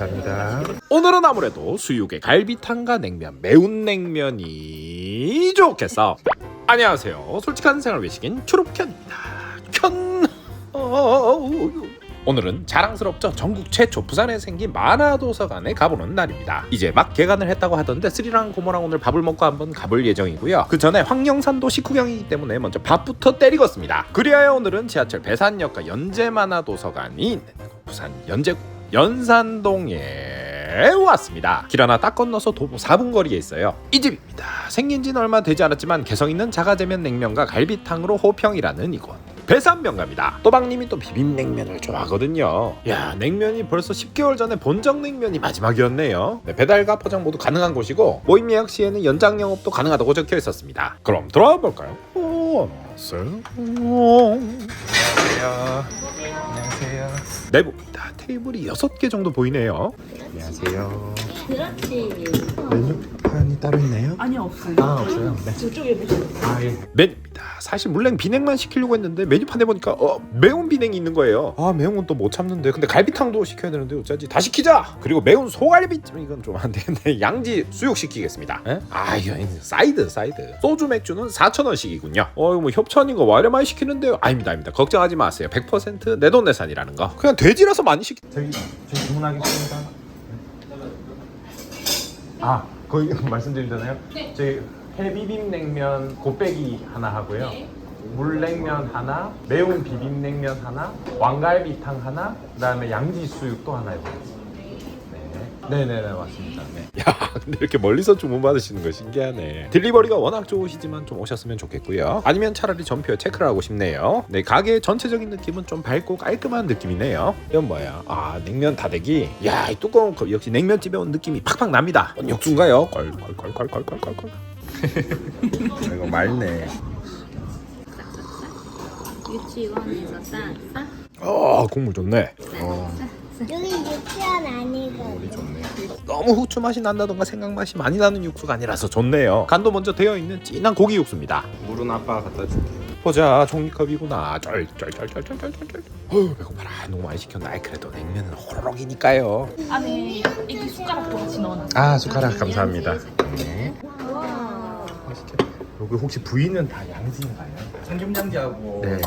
감사합니다. 오늘은 아무래도 수육에 갈비탕과 냉면, 매운 냉면이 좋겠어. 안녕하세요. 솔직한 생활 외식인 초록현입니다. 현. 어, 오늘은 자랑스럽죠. 전국 최초 부산에 생긴 만화도서관에 가보는 날입니다. 이제 막 개관을 했다고 하던데 스리랑 고모랑 오늘 밥을 먹고 한번 가볼 예정이고요. 그 전에 황령산도 식후경이기 때문에 먼저 밥부터 때리겠습니다. 그리하여 오늘은 지하철 배산역과 연제만화도서관이 있는 부산 연제구 연산동에 왔습니다. 길 하나 딱 건너서 도보 4분 거리에 있어요. 이 집입니다. 생긴 지는 얼마 되지 않았지만 개성 있는 자가제면 냉면과 갈비탕으로 호평이라는 이곳. 배산명가입니다. 또박님이 또 비빔냉면을 좋아하거든요. 야 냉면이 벌써 10개월 전에 본정 냉면이 마지막이었네요. 네, 배달과 포장 모두 가능한 곳이고 모임 예약 시에는 연장 영업도 가능하다고 적혀 있었습니다. 그럼 들어와 볼까요? 오, 안녕하세요. 안녕하세요. 안녕하세요. 내부입니다. 테이블이 6개 정도 보이네요. 안녕하세요. 그렇지. 메뉴판이 따로 있나요? 아니 없어요. 아 없어요. 네. 저쪽에 보시면 아 예. 메뉴입니다. 사실 물냉 비냉만 시키려고 했는데 메뉴판에 보니까 어 매운 비냉이 있는 거예요. 아 매운 건 또 못 참는데 근데 갈비탕도 시켜야 되는데 어쩌지? 다 시키자. 그리고 매운 소갈비 이건 좀 안 되는데 양지 수육 시키겠습니다. 에? 아 이거 사이드 사이드. 소주 맥주는 4천 원씩이군요. 어 이거 뭐 협찬인가 와 이래 많이 시키는데요? 아닙니다 아닙니다. 걱정하지 마세요. 100% 내돈내산이라는 거. 그냥 돼지라서 많이 시키. 저희 저희 주문하겠습니다. 아 거기 말씀드리잖아요. 저희 해비빔냉면 곱빼기 하나 하고요. 물냉면 하나, 매운 비빔냉면 하나, 왕갈비탕 하나, 그다음에 양지수육도 하나 해보겠습니다. 네, 네, 네, 맞습니다. 네. 야, 근데 이렇게 멀리서 주문 받으시는 거 신기하네. 딜리버리가 워낙 좋으시지만 좀 오셨으면 좋겠고요. 아니면 차라리 전표 체크를 하고 싶네요. 네, 가게의 전체적인 느낌은 좀 밝고 깔끔한 느낌이네요. 이건 뭐야? 아, 냉면 다대기. 야, 이 뚜껑 거- 역시 냉면집에 온 느낌이 팍팍 납니다. 어, 육수인가요? 껄껄껄껄껄껄껄. 이거 맑네. 유치원에서 싹싹 아, 국물 좋네. 어. 여기 유치원 아니고 물이 좋네. 너무 후추 맛이 난다던가 생강 맛이 많이 나는 육수가 아니라서 좋네요. 간도 먼저 되어 있는 진한 고기 육수입니다. 물은 아빠가 갖다 줄게. 보자 종이컵이구나. 쩔쩔쩔쩔쩔쩔쩔. 어우 배고파라. 너무 많이 시켰나. 그래도 냉면은 호로록이니까요. 안에 이렇게 숟가락도 같이 넣어놨어. 아 숟가락 감사합니다. 네. 맛있겠다. 여기 혹시 부위는 다 양지인가요? 삼겹양지하고 네.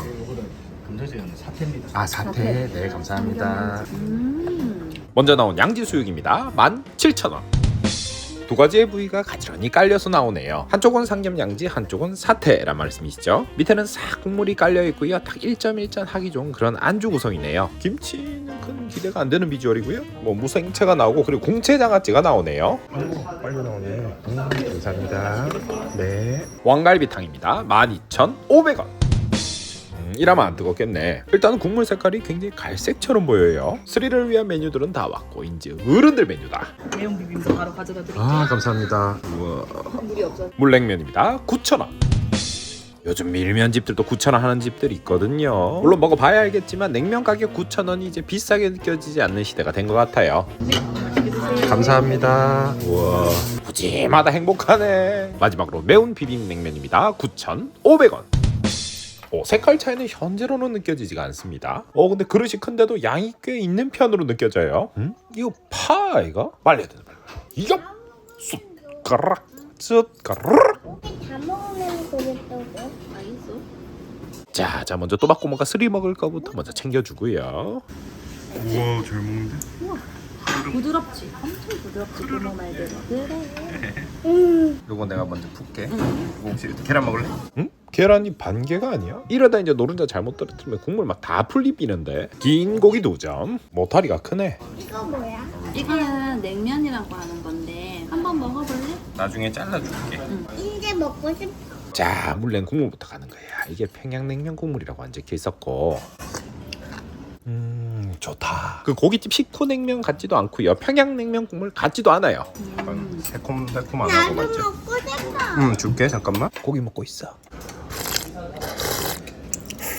금도지는 사태입니다. 아 사태. 네 감사합니다. 먼저 나온 양지 수육입니다. 17,000원. 두 가지의 부위가 가지런히 깔려서 나오네요. 한쪽은 삼겹 양지, 한쪽은 사태란 말씀이시죠. 밑에는 싹 국물이 깔려 있고요. 딱 1.1점 하기 좋은 그런 안주 구성이네요. 김치는 큰 기대가 안 되는 비주얼이고요. 뭐 무생채가 나오고 그리고 공채 장아찌가 나오네요. 빨리 나오네. 음, 감사합니다. 네. 왕갈비탕입니다. 12,500원. 음, 이러면 안 뜨겁겠네. 일단 국물 색깔이 굉장히 갈색처럼 보여요. 스리를 위한 메뉴들은 다 왔고 이제 어른들 메뉴다. 매운 비빔도 바로 가져다 드릴게요. 아 감사합니다. 우와. 물이 없어. 물냉면입니다. 9,000원. 요즘 밀면 집들도 9,000원 하는 집들이 있거든요. 물론 먹어봐야 알겠지만 냉면 가격 9,000원이 이제 비싸게 느껴지지 않는 시대가 된 것 같아요. 감사합니다. 우와. 푸짐하다 행복하네. 마지막으로 매운 비빔냉면입니다. 9,500원. 어, 색깔 차이는 현재로는 느껴지지가 않습니다. 어 근데 그릇이 큰데도 양이 꽤 있는 편으로 느껴져요. 음? 이거 파 이거? 말려야 되나 말려. 이거 숟가락 숟가락. 다 먹으면 그랬다고 맛있어? 자, 자 먼저 또박고모가 스리 먹을 거부터 먼저 챙겨주고요. 우와 잘 먹는데? 부드럽지. 엄청 부드럽지. 고모 말대로. 그래. 요거 내가 먼저 풀게. 혹시 계란 먹을래? 응? 계란이 반 개가 아니야? 이러다 이제 노른자 잘못 떨어뜨리면 국물 막 다 풀리비는데. 긴 고기 두 점. 모타리가 크네. 이거 뭐야? 이거는 냉면이라고 하는 건데 한번 먹어볼래? 나중에 잘라줄게. 이제 먹고 싶어 자, 물냉 국물부터 가는 거야. 이게 평양냉면 국물이라고 안 적혀 있었고. 음, 좋다. 그 고깃집 식후냉면 같지도 않고요. 평양냉면 국물 같지도 않아요. 약간 새콤달콤한 거 나도 맞지? 먹고 싶어 응 줄게 잠깐만. 고기 먹고 있어.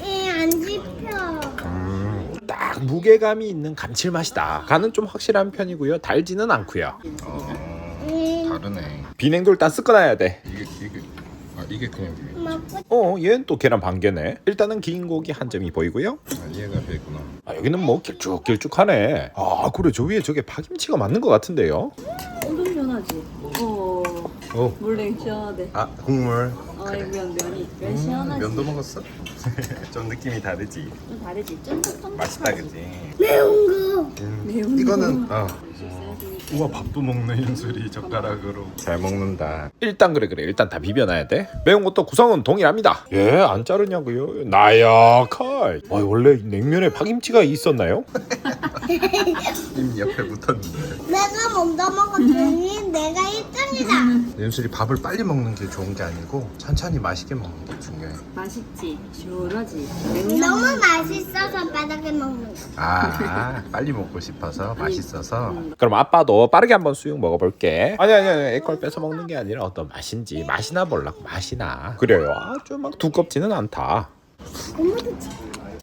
이안 집혀 딱 무게감이 있는 감칠맛이다. 간은 좀 확실한 편이고요. 달지는 않고요. 어 음, 다르네. 비냉도 일단 섞어놔야 돼. 이게 이게 아 이게 그냥 비빔. 어 얘는 또 계란 반 개네 일단은 긴 고기 한 점이 보이고요 아, 얘가 되구나. 아 여기는 뭐 길쭉길쭉하네 아 그래 저 위에 저게 파김치가 맞는 것 같은데요 엄청 시원하지? 어 어. 물냉 시원하대 아 국물. 어이면 면이 면 시원하지? 면도 먹었어? 좀 느낌이 다르지. 좀 다르지? 쫀득쫀득하지? 맛있다 그지. 매운 거. 음, 매운 이거는 거. 어. 우와 밥도 먹네 윤술이 젓가락으로. 잘 먹는다. 일단 그래 그래 일단 다 비벼놔야 돼 매운 것도 구성은 동일합니다 예 안 자르냐고요 나약할 와 원래 이 냉면에 파김치가 있었나요? 임 옆에 붙었는데. 내가 먼저 먹었더니 내가 1등이다. 윤술이 밥을 빨리 먹는 게 좋은 게 아니고 천천히 맛있게 먹는 게 중요해. 맛있지? 시원하지? 너무 맛있어서 바닥에 먹는 거. 아 빨리 먹고 싶어서 맛있어서. 그럼 아빠도 빠르게 한번 수육 먹어볼게 아니 아니 아니 애걸 뺏어 먹는 게 아니라 어떤 맛인지 맛이나 보려고 맛이나 그래요 아주 막 두껍지는 않다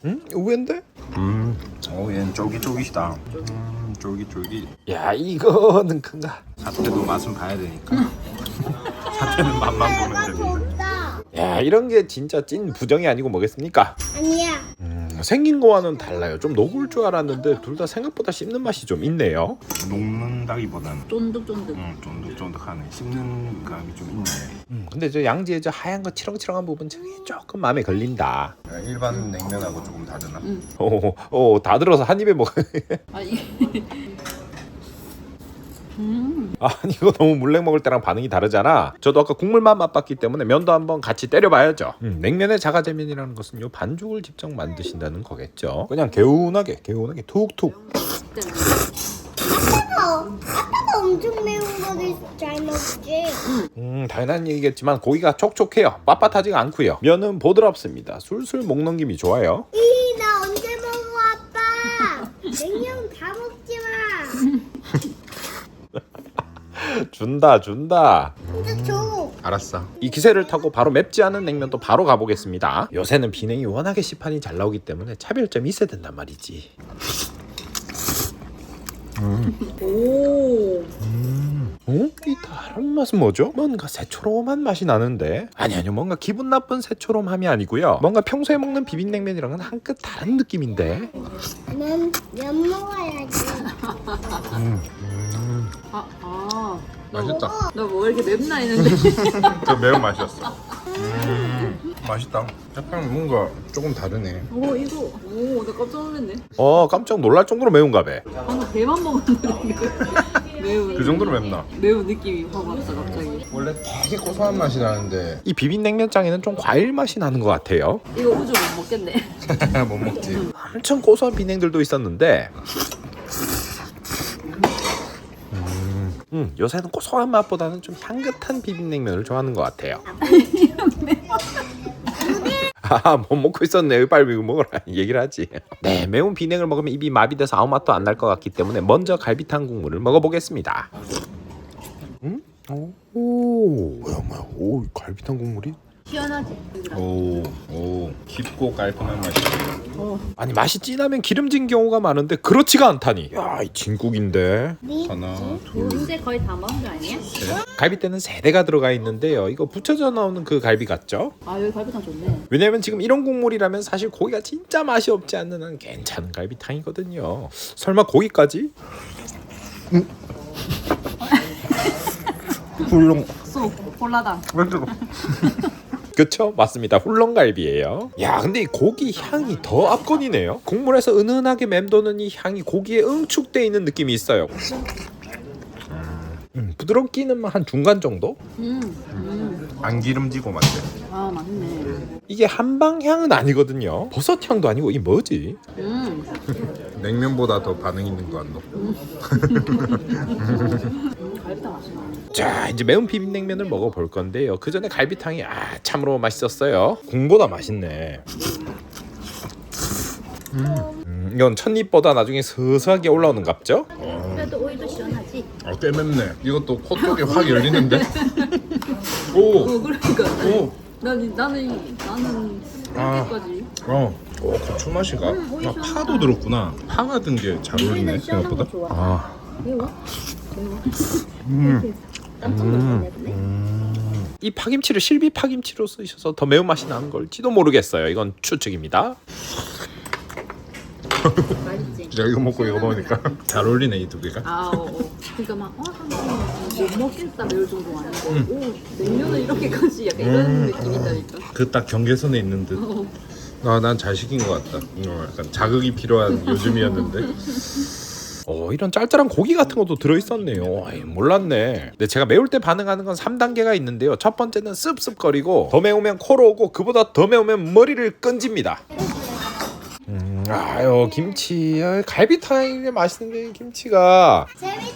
응? 의외인데? 음. 어 얘는 쫄깃쫄깃이다. 음 쫄깃쫄깃. 야 이거는 큰가 사태도 맛은 봐야 되니까. 사태는 맛만 보면 내가 됩니다. 야 이런 게 진짜 찐 부정이 아니고 뭐겠습니까? 아니야. 음, 생긴 거와는 달라요. 좀 녹을 줄 알았는데 둘 다 생각보다 씹는 맛이 좀 있네요. 녹는다기보다는 쫀득쫀득. 음, 쫀득쫀득하네. 씹는 감이 좀 있네. 음, 근데 저 양지의 저 하얀 거 치렁치렁한 부분 저기 조금 마음에 걸린다. 아, 일반 냉면하고 조금 다르나? 오, 오, 다 들어서 한 입에 먹 아니 음 아니 이거 너무 물냉 먹을 때랑 반응이 다르잖아. 저도 아까 국물만 맛봤기 때문에 면도 한번 같이 때려봐야죠. 음, 냉면의 자가제면이라는 것은 요 반죽을 직접 만드신다는 거겠죠. 그냥 개운하게 개운하게 툭툭. 아빠가 엄청 매운 거를 잘 먹지. 음 당연한 얘기겠지만 고기가 촉촉해요. 빳빳하지가 않고요. 면은 보드랍습니다. 술술 목 넘김이 좋아요. 이, 나 언제 먹어, 아빠? 냉면 다 먹지 마. 준다 준다. 근데 줘. 알았어. 이 기세를 타고 바로 맵지 않은 냉면도 바로 가보겠습니다. 요새는 비냉이 워낙에 시판이 잘 나오기 때문에 차별점이 있어야 된단 말이지. 오 어? 이 다른 맛은 뭐죠? 뭔가 새초롬한 맛이 나는데 아니 아니요 뭔가 기분 나쁜 새초롬함이 아니고요 뭔가 평소에 먹는 비빔냉면이랑은 한끗 다른 느낌인데 면, 면 먹어야지. 아, 아. 맛있다. 나뭐 이렇게 맵나 했는데 저 매운 맛이었어. 음, 맛있다. 약간 뭔가 조금 다르네. 오 이거. 오 나 깜짝 놀랐네. 어 깜짝 놀랄 정도로 매운가 봐 방금 배만 먹었는데 매운. 그 정도로 맵나? 매운 느낌이 확 왔어 갑자기. 원래 되게 고소한 맛이 나는데. 이 비빔냉면장에는 좀 과일 맛이 나는 것 같아요. 이거 우주 못 먹겠네. 못 먹지. 엄청 고소한 비냉들도 있었는데. 음, 요새는 고소한 맛보다는 좀 향긋한 비빔냉면을 좋아하는 것 같아요 아, 못 먹고 있었네. 빨리 먹어라. 얘기를 하지. 네, 매운 비냉을 먹으면 입이 마비돼서 아무 맛도 안 날 것 같기 때문에 먼저 갈비탕 국물을 먹어보겠습니다. 음? 오, 오, 뭐야, 뭐야. 오, 갈비탕 국물이? 시원하지? 오, 오, 깊고 깔끔한 맛이. 아니, 맛이 진하면 기름진 경우가 많은데 그렇지가 않다니. 야, 이 진국인데. 네. 하나, 둘, 이제 거의 다 먹은 거 아니야? 갈비대는 세 대가 들어가 있는데요. 이거 붙여져 나오는 그 갈비 같죠? 아 여기 갈비탕 좋네 왜냐면 지금 이런 국물이라면 사실 고기가 진짜 맛이 없지 않는 한 괜찮은 갈비탕이거든요. 설마 고기까지? 훌렁. 쏙 콜라당 왜 들어? 그쵸? 맞습니다. 훌렁갈비예요. 야, 근데 이 고기 향이 더 압권이네요. 국물에서 은은하게 맴도는 이 향이 고기에 응축돼 있는 느낌이 있어요. 음, 부드럽기는 한 중간 정도? 음아 안 기름지고 맞대. 맞네 이게 한방향은 아니거든요. 버섯 향도 아니고 이 뭐지? 음 냉면보다 더 반응 있는 거 같노? 자 이제 매운 비빔냉면을 먹어볼 건데요 그 전에 갈비탕이 아 참으로 맛있었어요 국보다 맛있네 음, 이건 첫입보다 나중에 서서하게 올라오는 갑죠? 그래도 오이도 시원하지? 아, 꽤 맵네. 이것도 코 쪽에 확 열리는데? 오, 어 그러니까 오, 나는 나는 나는 아. 여기까지 어. 오, 고추 맛이가? 음, 오이 아, 시원하다. 파도 들었구나. 파가 든 게 잘 어울리네, 우리는 시원한 거 생각보다. 좋아. 아, 매워? 음. 이 파김치를 실비 파김치로 쓰셔서 더 매운맛이 나는 걸지도 모르겠어요. 이건 추측입니다. 맛있지? 진짜 이거 먹고 이거 먹으니까 잘 어울리네 이 두 개가. 아, 어, 어. 그러니까 막, 와, 못 먹겠다 매울 정도가 아니고, 오, 냉면은 이렇게까지 약간 이런 음. 느낌이 있다니까. 그 딱 경계선에 있는 듯. 어. 아, 난 잘 시킨 것 같다. 어, 약간 자극이 필요한 요즘이었는데. 어, 이런 짤짤한 고기 같은 것도 들어있었네요. 아이, 몰랐네. 근데 제가 매울 때 반응하는 건 3단계가 있는데요. 첫 번째는 씁씁거리고 더 매우면 코로 오고 그보다 더 매우면 머리를 끈집니다. 음, 아유 김치 아, 갈비탕이 맛있는데 김치가.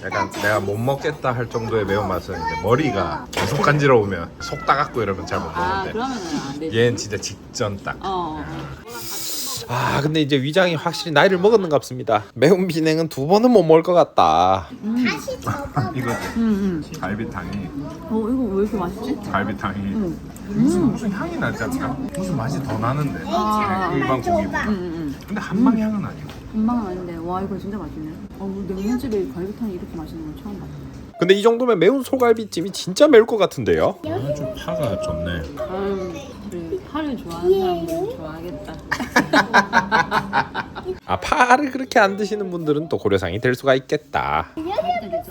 약간 내가 못 먹겠다 할 정도의 매운맛은 이제 머리가 계속 간지러우면 속 따갑고 이러면 잘 못 아, 먹는데 그러면은 안 되지. 얘는 진짜 직전 딱. 어. 아 근데 이제 위장이 확실히 나이를 먹었는갑습니다. 매운 비냉은 두 번은 못 먹을 것 같다. 다시 접어. 이거지. 응, 갈비탕이 응. 어, 이거 왜 이렇게 맛있지? 갈비탕이 응. 무슨 무슨 향이 나지 않나? 무슨 맛이 더 나는데. 아, 일반 고기. 응, 응, 근데 한방 향은 아니고. 금방 아닌데, 와, 이거 진짜 맛있네. 어, 냉면집에 갈비탕이 이렇게 맛있는 건 처음 봤어. 근데 이 정도면 매운 소갈비찜이 진짜 매울 것 같은데요. 아주 파가 좋네. 우리 파를 좋아하는 사람들은 좋아하겠다. 아 파를 그렇게 안 드시는 분들은 또 고려상이 될 수가 있겠다. 괜찮다.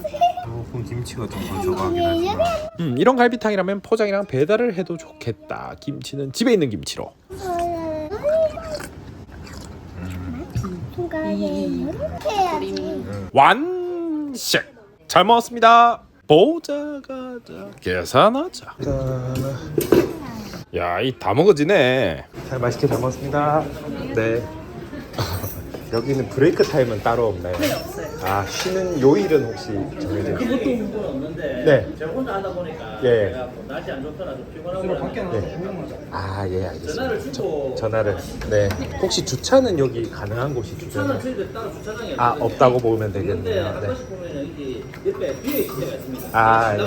조금 김치가 좀 하지만. 음, 이런 갈비탕이라면 포장이랑 배달을 해도 좋겠다. 김치는 집에 있는 김치로. 이렇게 해야지. 완식. 잘 먹었습니다. 보자 가자 계산하자. 야, 이 다 먹어지네. 잘 맛있게 잘 먹었습니다. 네. 여기는 브레이크 타임은 따로 없나요? 네, 없어요. 아, 쉬는 요일은 혹시 정해져 있어요? 보통 분 없는데 네. 제가 혼자 하다 보니까 예. 제가 뭐 날씨 안 좋더라 좀 피곤하고 네. 아, 예, 알겠습니다. 전화를 주고 전화를. 네. 혹시 주차는 여기 가능한 곳이 주차는 주차는? 저희들 따로 주차장이 아, 없어요. 없다고 보면 근데 되겠네요. 네. 한 번씩 보면 옆에 비어 있을 때가 있습니다. 아, 예.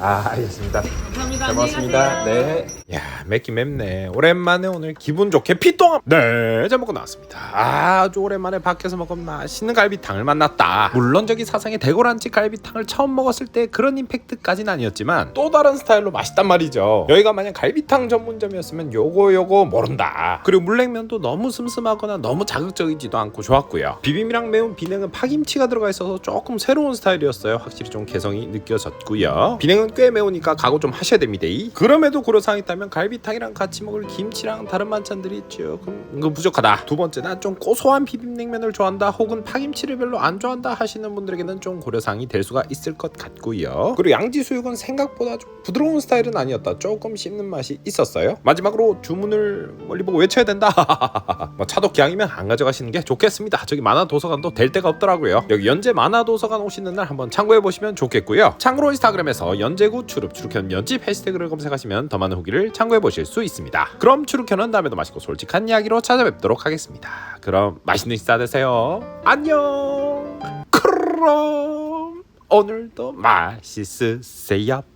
아, 알겠습니다. 감사합니다. 잘 먹었습니다. 네. 야, 맵긴 맵네. 오랜만에 오늘 기분 좋게 피똥. 네, 잘 먹고 나왔습니다. 아주 오랜만에 밖에서 먹은 맛있는 갈비탕을 만났다. 물론 저기 사상의 대고란치 갈비탕을 처음 먹었을 때 그런 임팩트까지는 아니었지만 또 다른 스타일로 맛있단 말이죠. 여기가 만약 갈비탕 전문점이었으면 요거 요거 모른다. 그리고 물냉면도 너무 슴슴하거나 너무 자극적이지도 않고 좋았고요. 비빔이랑 매운 비냉은 파김치가 들어가 있어서 조금 새로운 스타일 이었어요. 확실히 좀 개성이 느껴졌고요. 비냉은 꽤 매우니까 각오 좀 하셔야 됩니다. 그럼에도 고려사항 있다면 갈비탕이랑 같이 먹을 김치랑 다른 반찬들이 조금 은근 부족하다. 두 번째 난좀 고소한 비빔냉면을 좋아한다 혹은 파김치를 별로 안 좋아한다 하시는 분들에게는 좀 고려사항이 될 수가 있을 것 같고요. 그리고 양지수육은 생각보다 좀 부드러운 스타일은 아니었다. 조금 씹는 맛이 있었어요. 마지막으로 주문을 멀리 보고 외쳐야 된다. 뭐 차도 기왕이면 안 가져가시는 게 좋겠습니다. 저기 만화 도서관도 될 데가 없더라고요. 여기 연재 만화 도서관 오시는 날 한번 참고해 보시면 좋겠고요. 참고로 인스타그램에서 연재구 추룹 추룩현 연집 해시태그를 검색하시면 더 많은 후기를 참고해 보실 수 있습니다. 그럼 추룩현은 다음에도 맛있고 솔직한 이야기로 찾아뵙도록 하겠습니다. 그럼 맛있는 식사 되세요. 안녕. 그럼 오늘도 맛있으세요.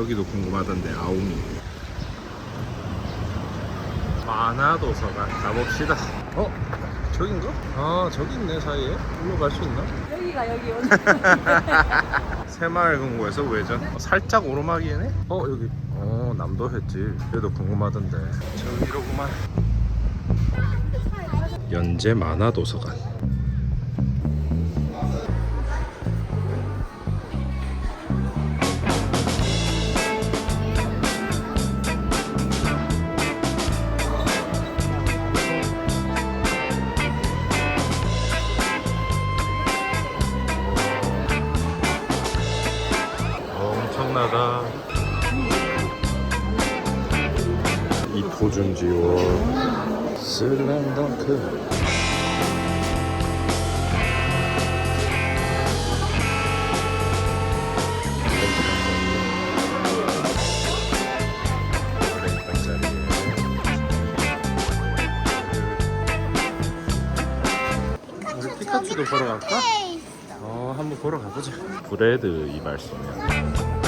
저기도 궁금하던데 아웅이. 만화도서관 가봅시다. 어? 저긴가? 아 저기 있네 사이에. 일로 갈 수 있나? 여기가 여기 오늘. 새마을금고에서 우회전. 어, 살짝 오르막이네. 어 여기. 어 남도 했지. 그래도 궁금하던데. 저기로구만. 연재 만화도서관. 엄청나다. 이 보존지원 슬램덩크. 피카츄도 보러 갈까? 어, 한번 보러 가보자. 브레드 이발소면.